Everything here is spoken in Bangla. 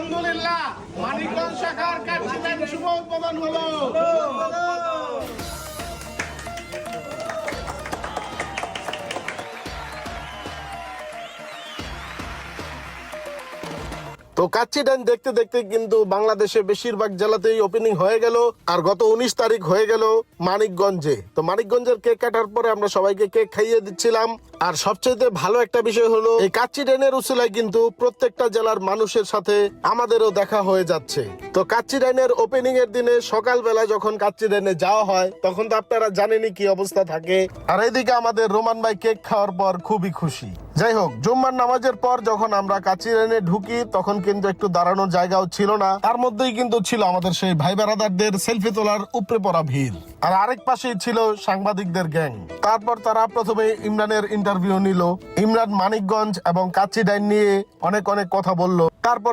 আলহামদুলিল্লাহ। মানিকগঞ্জ শাখার কার্যক্রম শুভ উদ্বোধন হলো। তো কাচ্চি ডাইন দেখতে দেখতে কিন্তু বাংলাদেশে বেশিরভাগ জেলাতেই ওপেনিং হয়ে গেল। আর গত উনিশ তারিখ হয়ে গেল মানিকগঞ্জে। তো মানিকগঞ্জের কেক কাটার পরে আমরা সবাইকে কেক খাইয়ে দিচ্ছিলাম। আর সবচেয়ে ভালো একটা বিষয় হলো, এই কাচ্চি ডাইনের উসিলায় কিন্তু প্রত্যেকটা জেলার মানুষের সাথে আমাদেরও দেখা হয়ে যাচ্ছে। তো কাচ্চি ডাইনের ওপেনিং এর দিনে সকালবেলা যখন কাচ্চি ডাইনে যাওয়া হয়, তখন তো আপনারা জানেনই কি অবস্থা থাকে। আর এইদিকে আমাদের রোমান ভাই কেক খাওয়ার পর খুবই খুশি। যাই হোক জুম্মার নামাজের পর যখন আমরা কাচি লেনে ঢুকি, তখন কিন্তু একটু দাঁড়ানোর জায়গাও ছিল না। তার মধ্যেই কিন্তু ছিল আমাদের সেই ভাই বেড়াদারদের সেলফি তোলার উপরে পড়া ভিড়। আর আরেক পাশেই ছিল সাংবাদিকদের গ্যাং। তারপর তারা প্রথমে ইমরানের ইন্টারভিউ নিল। ইমরান মানিকগঞ্জ এবং কাচি ডাইন নিয়ে অনেক অনেক কথা বলল। তারপর